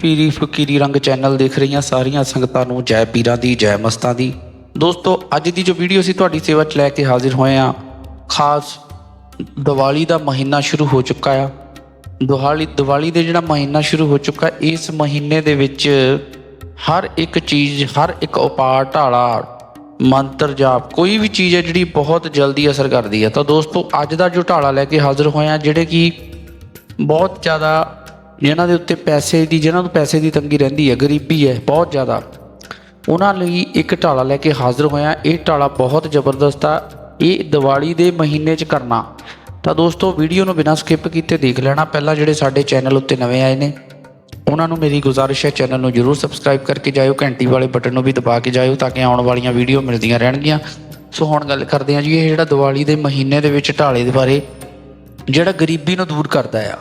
ਪੀਰੀ ਫਕੀਰੀ ਰੰਗ ਚੈਨਲ ਦੇਖ ਰਹੀਆਂ ਸਾਰੀਆਂ ਸੰਗਤਾਂ ਨੂੰ ਜੈ ਪੀਰਾਂ ਦੀ, ਜੈ ਮਸਤਾਂ ਦੀ। ਦੋਸਤੋ, ਅੱਜ ਦੀ ਜੋ ਵੀਡੀਓ ਅਸੀਂ ਤੁਹਾਡੀ ਸੇਵਾ 'ਚ ਲੈ ਕੇ ਹਾਜ਼ਰ ਹੋਏ ਹਾਂ, ਖਾਸ ਦੀਵਾਲੀ ਦਾ ਮਹੀਨਾ ਸ਼ੁਰੂ ਹੋ ਚੁੱਕਾ ਆ। ਦੀਵਾਲੀ ਦੀਵਾਲੀ ਦੇ ਜਿਹੜਾ ਮਹੀਨਾ ਸ਼ੁਰੂ ਹੋ ਚੁੱਕਾ, ਇਸ ਮਹੀਨੇ ਦੇ ਵਿੱਚ ਹਰ ਇੱਕ ਚੀਜ਼, ਹਰ ਇੱਕ ਉਪਾਅ, ਢਾਲਾ ਮੰਤਰ ਜਾਪ ਕੋਈ ਵੀ ਚੀਜ਼ ਹੈ ਜਿਹੜੀ ਬਹੁਤ ਜਲਦੀ ਅਸਰ ਕਰਦੀ ਹੈ। ਤਾਂ ਦੋਸਤੋ, ਅੱਜ ਦਾ ਜੋ ਢਾਲਾ ਲੈ ਕੇ ਹਾਜ਼ਰ ਹੋਇਆ ਜਿਹੜੇ ਕਿ ਬਹੁਤ ਜ਼ਿਆਦਾ ਜਿਨ੍ਹਾਂ ਦੇ ਉੱਤੇ ਪੈਸੇ ਦੀ, ਜਿਨ੍ਹਾਂ ਨੂੰ ਪੈਸੇ ਦੀ ਤੰਗੀ ਰਹਿੰਦੀ ਹੈ, ਗਰੀਬੀ ਹੈ, ਬਹੁਤ ਜ਼ਿਆਦਾ। ਉਹਨਾਂ ਲਈ ਇੱਕ ਢਾਲਾ ਲੈ ਕੇ ਹਾਜ਼ਰ ਹੋਇਆ ਇਹ ਢਾਲਾ ਬਹੁਤ ਜ਼ਬਰਦਸਤ ਆ। ਇਹ ਦੀਵਾਲੀ ਦੇ ਮਹੀਨੇ 'ਚ ਕਰਨਾ। ਤਾਂ ਦੋਸਤੋ, ਵੀਡੀਓ ਨੂੰ ਬਿਨਾਂ ਸਕਿਪ ਕੀਤੇ ਦੇਖ ਲੈਣਾ। ਪਹਿਲਾਂ ਜਿਹੜੇ ਸਾਡੇ ਚੈਨਲ ਉੱਤੇ ਨਵੇਂ ਆਏ ਨੇ ਉਹਨਾਂ ਨੂੰ ਮੇਰੀ ਗੁਜ਼ਾਰਿਸ਼ ਹੈ ਚੈਨਲ ਨੂੰ ਜਰੂਰ ਸਬਸਕ੍ਰਾਈਬ ਕਰਕੇ ਜਾਇਓ, ਘੰਟੀ ਵਾਲੇ ਬਟਨ ਨੂੰ ਵੀ ਦਬਾ ਕੇ ਜਾਇਓ ਤਾਂ ਕਿ ਆਉਣ ਵਾਲੀਆਂ ਵੀਡੀਓ ਮਿਲਦੀਆਂ ਰਹਿਣਗੀਆਂ। ਸੋ ਹੁਣ ਗੱਲ ਕਰਦੇ ਹਾਂ ਜੀ, ਇਹ ਜਿਹੜਾ ਦੀਵਾਲੀ ਦੇ ਮਹੀਨੇ ਦੇ ਵਿੱਚ ਢਾਲੇ ਦੇ ਬਾਰੇ, ਜਿਹੜਾ ਗਰੀਬੀ ਨੂੰ ਦੂਰ ਕਰਦਾ ਆ।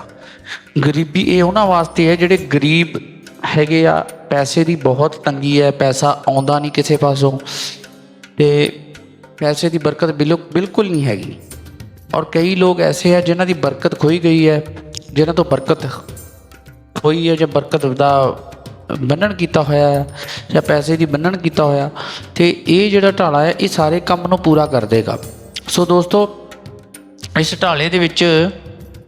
ਗਰੀਬੀ ਇਹ ਉਹਨਾਂ ਵਾਸਤੇ ਹੈ ਜਿਹੜੇ ਗਰੀਬ ਹੈਗੇ ਆ, ਪੈਸੇ ਦੀ ਬਹੁਤ ਤੰਗੀ ਹੈ, ਪੈਸਾ ਆਉਂਦਾ ਨਹੀਂ ਕਿਸੇ ਪਾਸੋਂ ਤੇ ਪੈਸੇ ਦੀ ਬਰਕਤ ਬਿਲੁ- ਬਿਲਕੁਲ ਨਹੀਂ ਹੈਗੀ। ਔਰ ਕਈ ਲੋਕ ਐਸੇ ਆ ਜਿਨ੍ਹਾਂ ਦੀ ਬਰਕਤ ਖੋਈ ਗਈ ਹੈ, ਜਿਨ੍ਹਾਂ ਤੋਂ ਬਰਕਤ ਹੋਈ ਹੈ ਜਾਂ ਬਰਕਤ ਦਾ ਬੰਨਣ ਕੀਤਾ ਹੋਇਆ ਹੈ ਜਾਂ ਪੈਸੇ ਦੀ ਬੰਨਣ ਕੀਤਾ ਹੋਇਆ, ਤੇ ਇਹ ਜਿਹੜਾ ਢਾਲਾ ਹੈ, ਇਹ ਸਾਰੇ ਕੰਮ ਨੂੰ ਪੂਰਾ ਕਰ ਦੇਗਾ। ਸੋ ਦੋਸਤੋ, ਇਸ ਢਾਲੇ ਦੇ ਵਿੱਚ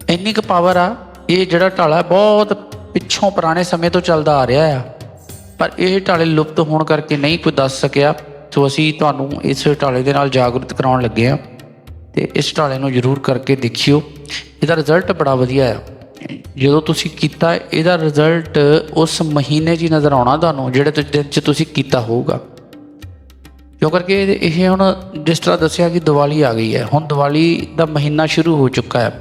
ਇੰਨੀ ਕੁ ਪਾਵਰ ਆ, ਇਹ ਜਿਹੜਾ ਢਾਲਾ ਬਹੁਤ ਪਿੱਛੋਂ ਪੁਰਾਣੇ ਸਮੇਂ ਤੋਂ ਚੱਲਦਾ ਆ ਰਿਹਾ ਆ। ਪਰ ਇਹ ਢਾਲੇ ਲੁਪਤ ਹੋਣ ਕਰਕੇ ਨਹੀਂ ਕੋਈ ਦੱਸ ਸਕਿਆ। ਸੋ ਅਸੀਂ ਤੁਹਾਨੂੰ ਇਸ ਢਾਲੇ ਦੇ ਨਾਲ ਜਾਗਰੂਕ ਕਰਾਉਣ ਲੱਗੇ ਆ ਤੇ ਇਸ ਢਾਲੇ ਨੂੰ ਜ਼ਰੂਰ ਕਰਕੇ ਦੇਖਿਓ। ਇਹਦਾ ਰਿਜ਼ਲਟ ਬੜਾ ਵਧੀਆ ਆ। ਜਦੋਂ ਤੁਸੀਂ ਕੀਤਾ ਇਹਦਾ ਰਿਜ਼ਲਟ ਉਸ ਮਹੀਨੇ 'ਚ ਹੀ ਨਜ਼ਰ ਆਉਣਾ ਤੁਹਾਨੂੰ, ਜਿਹੜੇ ਦਿਨ 'ਚ ਤੁਸੀਂ ਕੀਤਾ ਹੋਊਗਾ। ਕਿਉਂ ਕਰਕੇ ਇਹ- ਇਹ ਹੁਣ ਜਿਸ ਤਰ੍ਹਾਂ ਦੱਸਿਆ ਕਿ ਦੀਵਾਲੀ ਆ ਗਈ ਹੈ, ਹੁਣ ਦੀਵਾਲੀ ਦਾ ਮਹੀਨਾ ਸ਼ੁਰੂ ਹੋ ਚੁੱਕਾ ਹੈ।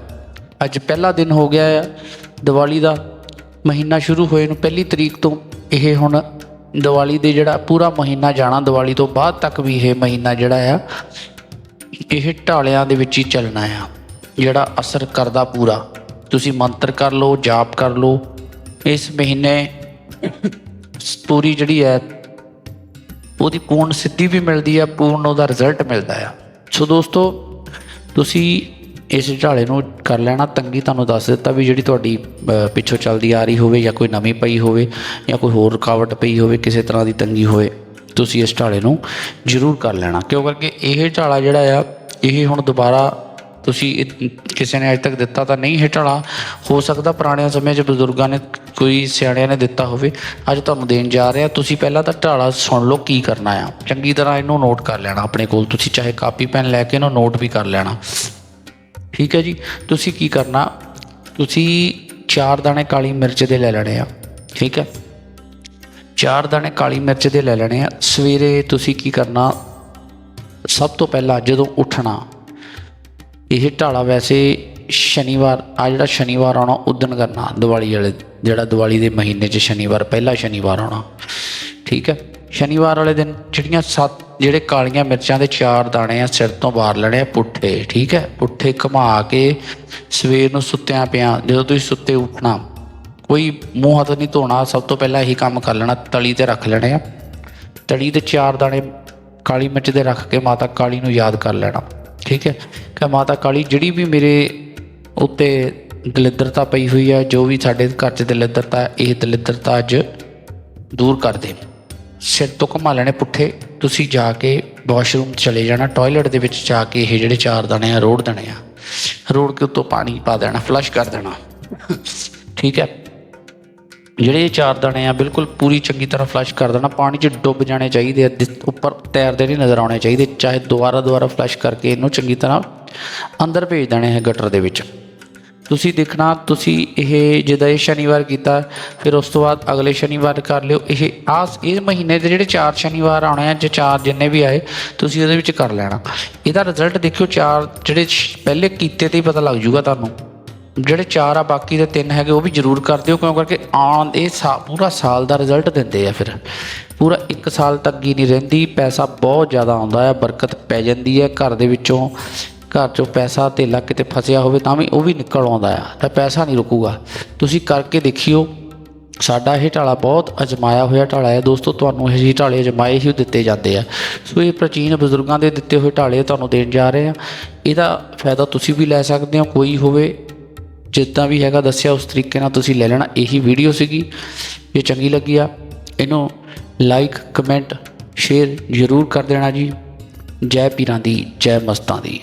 ਅੱਜ ਪਹਿਲਾ ਦਿਨ ਹੋ ਗਿਆ ਹੈ ਦੀਵਾਲੀ ਦਾ, ਮਹੀਨਾ ਸ਼ੁਰੂ ਹੋਏ ਨੂੰ ਪਹਿਲੀ ਤਰੀਕ ਤੋਂ ਇਹ ਹੁਣ ਦੀਵਾਲੀ ਦੇ ਜਿਹੜਾ ਪੂਰਾ ਮਹੀਨਾ ਜਾਣਾ, ਦੀਵਾਲੀ ਤੋਂ ਬਾਅਦ ਤੱਕ ਵੀ ਇਹ ਮਹੀਨਾ ਜਿਹੜਾ ਆ, ਇਹ ਢਾਲਿਆਂ ਦੇ ਵਿੱਚ ਹੀ ਚੱਲਣਾ ਆ, ਜਿਹੜਾ ਅਸਰ ਕਰਦਾ ਪੂਰਾ। ਤੁਸੀਂ ਮੰਤਰ ਕਰ ਲਓ, ਜਾਪ ਕਰ ਲਓ। ਇਸ ਮਹੀਨੇ ਪੂਰੀ ਜਿਹੜੀ ਹੈ, ਉਹਦੀ ਪੂਰਨ ਸਿੱਧੀ ਵੀ ਮਿਲਦੀ ਆ ਪੂਰਨ ਉਹਦਾ ਰਿਜ਼ਲਟ ਮਿਲਦਾ ਆ ਸੋ ਦੋਸਤੋ, ਤੁਸੀਂ ਇਸ ਢਾਲੇ ਨੂੰ ਕਰ ਲੈਣਾ, ਤੰਗੀ ਤੁਹਾਨੂੰ ਦੱਸ ਦਿੱਤਾ ਵੀ ਜਿਹੜੀ ਤੁਹਾਡੀ ਪਿੱਛੋਂ ਚੱਲਦੀ ਆ ਰਹੀ ਹੋਵੇ ਜਾਂ ਕੋਈ ਨਵੀਂ ਪਈ ਹੋਵੇ ਜਾਂ ਕੋਈ ਹੋਰ ਰੁਕਾਵਟ ਪਈ ਹੋਵੇ, ਕਿਸੇ ਤਰ੍ਹਾਂ ਦੀ ਤੰਗੀ ਹੋਵੇ, ਤੁਸੀਂ ਇਸ ਝਾਲੇ ਨੂੰ ਜ਼ਰੂਰ ਕਰ ਲੈਣਾ। ਕਿਉਂ? ਕਰਕੇ ਇਹ ਝਾਲਾ ਜਿਹੜਾ ਆ, ਇਹ ਹੁਣ ਦੁਬਾਰਾ ਤੁਸੀਂ ਕਿਸੇ ਨੇ ਅਜੇ ਤੱਕ ਦਿੱਤਾ ਤਾਂ ਨਹੀਂ ਹੈ ਢਾਲਾ ਹੋ ਸਕਦਾ ਪੁਰਾਣੇ ਸਮੇਂ 'ਚ ਬਜ਼ੁਰਗਾਂ ਨੇ ਕੋਈ ਸਿਆਣਿਆਂ ਨੇ ਦਿੱਤਾ ਹੋਵੇ। ਅੱਜ ਤੁਹਾਨੂੰ ਦੇਣ ਜਾ ਰਿਹਾ, ਤੁਸੀਂ ਪਹਿਲਾਂ ਤਾਂ ਢਾਲਾ ਸੁਣ ਲਓ ਕੀ ਕਰਨਾ ਆ। ਚੰਗੀ ਤਰ੍ਹਾਂ ਇਹਨੂੰ ਨੋਟ ਕਰ ਲੈਣਾ ਆਪਣੇ ਕੋਲ। ਤੁਸੀਂ ਚਾਹੇ ਕਾਪੀ, ਪੈਨ ਲੈ ਕੇ ਇਹਨੂੰ ਨੋਟ ਵੀ ਕਰ ਲੈਣਾ। ਠੀਕ ਹੈ ਜੀ? ਤੁਸੀਂ ਕੀ ਕਰਨਾ? ਤੁਸੀਂ ਚਾਰ ਦਾਣੇ ਕਾਲੀ ਮਿਰਚ ਦੇ ਲੈ ਲੈਣੇ ਆ। ਠੀਕ ਹੈ? ਚਾਰ ਦਾਣੇ ਕਾਲੀ ਮਿਰਚ ਦੇ ਲੈ ਲੈਣੇ ਆ। ਸਵੇਰੇ ਤੁਸੀਂ ਕੀ ਕਰਨਾ? ਸਭ ਤੋਂ ਪਹਿਲਾਂ ਜਦੋਂ ਉੱਠਣਾ ਇਹ ਢਾਲਾ ਵੈਸੇ ਸ਼ਨੀਵਾਰ ਆ ਜਿਹੜਾ ਸ਼ਨੀਵਾਰ ਆਉਣਾ ਉਦਣ ਕਰਨਾ, ਦੀਵਾਲੀ ਵਾਲੇ ਜਿਹੜਾ ਦੀਵਾਲੀ ਦੇ ਮਹੀਨੇ 'ਚ ਸ਼ਨੀਵਾਰ, ਪਹਿਲਾ ਸ਼ਨੀਵਾਰ ਆਉਣਾ। ਠੀਕ ਹੈ? ਸ਼ਨੀਵਾਰ ਵਾਲੇ ਦਿਨ ਜਿਹੜੀਆਂ ਸੱਤ, ਜਿਹੜੇ ਕਾਲੀਆਂ ਮਿਰਚਾਂ ਦੇ ਚਾਰ ਦਾਣੇ ਆ, ਸਿਰ ਤੋਂ ਬਾਹਰ ਲੈਣੇ ਆ ਪੁੱਠੇ, ਠੀਕ ਹੈ? ਪੁੱਠੇ ਘੁਮਾ ਕੇ ਸਵੇਰ ਨੂੰ ਸੁੱਤਿਆਂ ਪਿਆ, ਜਦੋਂ ਤੁਸੀਂ ਸੁੱਤੇ ਉੱਠਣਾ, ਕੋਈ ਮੂੰਹ ਹੱਥ ਨਹੀਂ ਧੋਣਾ, ਸਭ ਤੋਂ ਪਹਿਲਾਂ ਇਹੀ ਕੰਮ ਕਰ ਲੈਣਾ, ਤਲੀ ਤੇ ਰੱਖ ਲੈਣੇ ਆ। ਤਲੀ ਦੇ ਚਾਰ ਦਾਣੇ ਕਾਲੀ ਮਿਰਚ ਦੇ ਰੱਖ ਕੇ ਮਾਤਾ ਕਾਲੀ ਨੂੰ ਯਾਦ ਕਰ ਲੈਣਾ। ਠੀਕ ਹੈ? ਕਿ ਮਾਤਾ ਕਾਲੀ, ਜਿਹੜੀ ਵੀ ਮੇਰੇ ਉੱਤੇ ਦਲਿੱਦਰਤਾ ਪਈ ਹੋਈ ਹੈ, ਜੋ ਵੀ ਸਾਡੇ ਘਰ 'ਚ ਦਲਿੱਦਰਤਾ ਇਹ ਦਲਿੱਦਰਤਾ ਅੱਜ ਦੂਰ ਕਰ ਦੇ ਸਿਰ ਤੋਂ ਘੁਮਾ ਲੈਣੇ ਪੁੱਠੇ, ਤੁਸੀਂ ਜਾ ਕੇ ਵਾਸ਼ਰੂਮ ਚਲੇ ਜਾਣਾ, ਟਾਇਲਟ ਦੇ ਵਿੱਚ ਜਾ ਕੇ ਇਹ ਜਿਹੜੇ ਚਾਰ ਦਾਣੇ ਆ, ਰੋੜ ਦੇਣੇ ਆ। ਰੋੜ ਕੇ ਉੱਤੋਂ ਪਾਣੀ ਪਾ ਦੇਣਾ, ਫਲਸ਼ ਕਰ ਦੇਣਾ। ਠੀਕ ਹੈ? ਜਿਹੜੇ ਇਹ ਚਾਰ ਦਾਣੇ ਆ, ਬਿਲਕੁਲ ਪੂਰੀ ਚੰਗੀ ਤਰ੍ਹਾਂ ਫਲਸ਼ ਕਰ ਦੇਣਾ। ਪਾਣੀ 'ਚ ਡੁੱਬ ਜਾਣੇ ਚਾਹੀਦੇ ਆ ਦਿ- ਉੱਪਰ ਤੈਰਦੇ ਨਹੀਂ ਨਜ਼ਰ ਆਉਣੇ ਚਾਹੀਦੇ। ਚਾਹੇ ਦੁਬਾਰਾ ਦੁਬਾਰਾ ਫਲਸ਼ ਕਰਕੇ ਇਹਨੂੰ ਚੰਗੀ ਤਰ੍ਹਾਂ ਅੰਦਰ ਭੇਜ ਦੇਣੇ ਹੈ ਗਟਰ ਦੇ ਵਿੱਚ। ਤੁਸੀਂ ਦੇਖਣਾ, ਤੁਸੀਂ ਇਹ ਜਿੱਦਾਂ ਇਹ ਸ਼ਨੀਵਾਰ ਕੀਤਾ, ਫਿਰ ਉਸ ਤੋਂ ਬਾਅਦ ਅਗਲੇ ਸ਼ਨੀਵਾਰ ਕਰ ਲਿਓ। ਇਹ ਆਸ, ਇਹ ਮਹੀਨੇ ਦੇ ਜਿਹੜੇ ਚਾਰ ਸ਼ਨੀਵਾਰ ਆਉਣੇ ਆ, ਜਾਂ ਚਾਰ ਜਿੰਨੇ ਵੀ ਆਏ, ਤੁਸੀਂ ਉਹਦੇ ਵਿੱਚ ਕਰ ਲੈਣਾ। ਇਹਦਾ ਰਿਜ਼ਲਟ ਦੇਖਿਓ, ਚਾਰ ਜਿਹੜੇ ਪਹਿਲੇ ਕੀਤੇ ਤੇ ਹੀ ਪਤਾ ਲੱਗ ਜੂਗਾ ਤੁਹਾਨੂੰ। ਜਿਹੜੇ ਚਾਰ ਆ, ਬਾਕੀ ਦੇ ਤਿੰਨ ਹੈਗੇ, ਉਹ ਵੀ ਜ਼ਰੂਰ ਕਰ ਦਿਓ, ਕਿਉਂ ਕਰਕੇ ਆਉਣ ਇਹ ਸਾ- ਪੂਰਾ ਸਾਲ ਦਾ ਰਿਜ਼ਲਟ ਦਿੰਦੇ ਆ ਫਿਰ। ਪੂਰਾ 1 ਸਾਲ ਤੱਕ ਹੀ ਨਹੀਂ ਰਹਿੰਦੀ, ਪੈਸਾ ਬਹੁਤ ਜ਼ਿਆਦਾ ਆਉਂਦਾ ਆ, ਬਰਕਤ ਪੈ ਜਾਂਦੀ ਹੈ ਘਰ ਦੇ ਵਿੱਚੋਂ। ਘਰ ਚੋਂ ਪੈਸਾ ਧੇਲਾ ਕਿਤੇ ਫਸਿਆ ਹੋਵੇ, ਤਾਂ ਵੀ ਉਹ ਵੀ ਨਿਕਲ ਆਉਂਦਾ ਆ, ਤਾਂ ਪੈਸਾ ਨਹੀਂ ਰੁਕੂਗਾ। ਤੁਸੀਂ ਕਰਕੇ ਦੇਖਿਓ, ਸਾਡਾ ਇਹ ਢਾਲਾ ਬਹੁਤ ਅਜਮਾਇਆ ਹੋਇਆ ਢਾਲਾ ਹੈ ਦੋਸਤੋ, ਤੁਹਾਨੂੰ ਇਹ ਢਾਲੇ ਅਜਮਾਏ ਹੀ ਦਿੱਤੇ ਜਾਂਦੇ ਆ। ਸੋ ਇਹ ਪ੍ਰਾਚੀਨ ਬਜ਼ੁਰਗਾਂ ਦੇ ਦਿੱਤੇ ਹੋਏ ਢਾਲੇ ਤੁਹਾਨੂੰ ਦੇਣ ਜਾ ਰਹੇ ਆ। ਇਹਦਾ ਫਾਇਦਾ ਤੁਸੀਂ ਵੀ ਲੈ ਸਕਦੇ ਹੋ, ਕੋਈ ਹੋਵੇ ਜਿੱਦਾਂ ਵੀ ਹੈਗਾ ਦੱਸਿਆ, ਉਸ ਤਰੀਕੇ ਨਾਲ ਤੁਸੀਂ ਲੈ ਲੈਣਾ। ਇਹੀ ਵੀਡੀਓ ਸੀਗੀ। ਜੇ ਚੰਗੀ ਲੱਗੀ ਆ, ਇਹਨੂੰ ਲਾਈਕ ਕਮੈਂਟ ਸ਼ੇਅਰ ਜ਼ਰੂਰ ਕਰ ਦੇਣਾ ਜੀ। ਜੈ ਪੀਰਾਂ ਦੀ, ਜੈ ਮਸਤਾਂ ਦੀ।